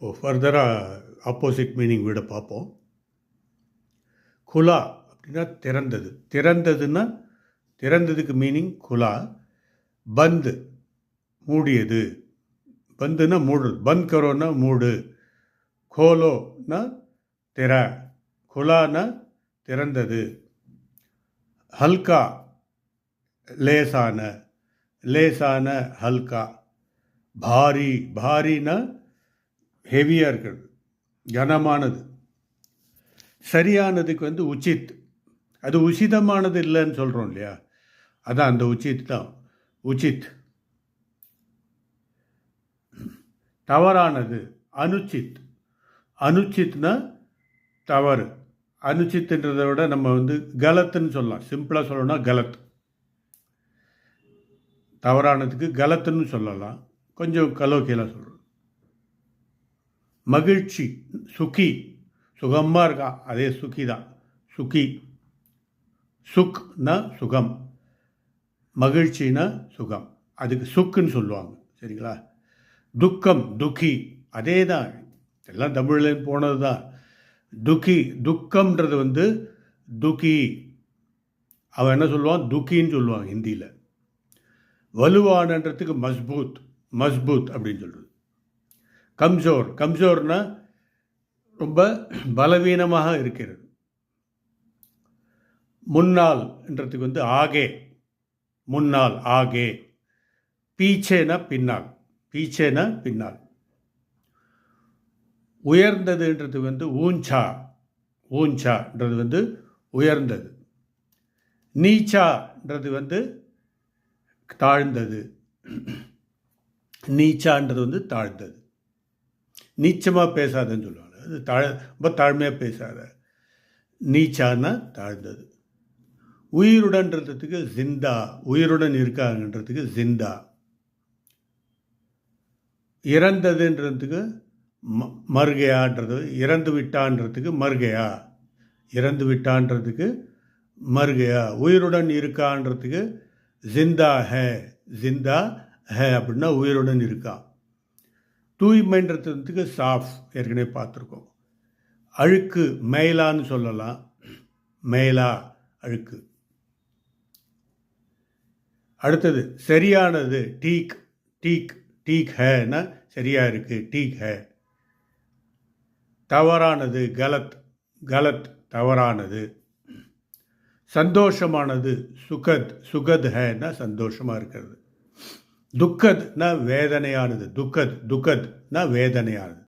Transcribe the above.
ஃபர்தராக opposite meaning விட பார்ப்போம் குலா அப்படின்னா திறந்தது. திறந்ததுன்னா திறந்ததுக்கு மீனிங் குலா. பந்து மூடியது. பந்துன்னா மூடு பந்த் கரோன்னா மூடு. கோலோனா திற. குலானா திறந்தது. ஹல்கா லேசான. லேசான ஹல்கா. பாரி பாரினா ஹெவியாக இருக்கிறது. கனமானது. சரியானதுக்கு வந்து உச்சித். அது உசிதமானது இல்லைன்னு சொல்கிறோம் இல்லையா? அதான் அந்த உச்சித் தான். உச்சித். தவறானது. அனுச்சித். அனுச்சித்னா தவறு. அனுச்சித்துன்றதை விட நம்ம வந்து கலத்துன்னு சொல்லலாம். சிம்பிளாக சொல்லணும்னா கலத். தவறானதுக்கு கலத்துன்னு சொல்லலாம். கொஞ்சம் கலோக்கியலாக சொல்கிறோம் மகிழ்ச்சி சுகி. சுகமாக இருக்கா? அதே சுகி தான். சுகி. சுக்னா சுகம். மகிழ்ச்சினா சுகம். அதுக்கு சுக்குன்னு சொல்லுவாங்க. சரிங்களா? துக்கம் துக்கி. அதே தான். எல்லாம் தமிழில் போனது தான். துக்கி துக்கம்ன்றது வந்து துக்கி. அவன் என்ன சொல்லுவான்? துக்கின்னு சொல்லுவான் ஹிந்தியில். வலுவானன்றதுக்கு மஸ்பூத் மஸ்பூத் அப்படின்னு சொல்கிறது கம்சோர். கம்சோர்னால் ரொம்ப பலவீனமாக இருக்கிறது. முன்னாள் என்றதுக்கு வந்து ஆகே. முன்னால் ஆகே. பீச்சேனா பின்னால் பீச்சேனா பின்னால் உயர்ந்ததுன்றது வந்து ஊஞ்சா. ஊஞ்சான்றது வந்து உயர்ந்தது. நீச்சான்றது வந்து தாழ்ந்தது. நீச்சான்றது வந்து தாழ்ந்தது. நீச்சமாக பேசாதன்னு சொல்லுவாங்க. அது தாழ் ரொம்ப தாழ்மையாக பேசாத. நீச்சான்னா தாழ்ந்தது. உயிருடன்றதுக்கு ஜிந்தா உயிருடன் இருக்காங்கன்றதுக்கு ஜிந்தா. இறந்ததுன்றதுக்கு ம மருகையான்றது இறந்து விட்டான்றதுக்கு மருகையா. இறந்து விட்டான்றதுக்கு மருகையா. உயிருடன் இருக்கான்றதுக்கு ஜிந்தா ஹே ஜிந்தா ஹே அப்படின்னா உயிருடன் இருக்கான் தூய்மைன்றதுக்கு சாஃப் ஏற்கனவே பார்த்துருக்கோம். அழுக்கு மேலான்னு சொல்லலாம். மேலா அழுக்கு. அடுத்தது சரியானது டீக் டீக் டீக் ஹேன்னா சரியா இருக்கு டீக் ஹே. தவறானது கலத் கலத் தவறானது. சந்தோஷமானது சுகத் சுகத் ஹேனா சந்தோஷமாக இருக்கிறது. துக்கத்னா வேதனையானது. துக்கத் துக்கத்னா வேதனையானது.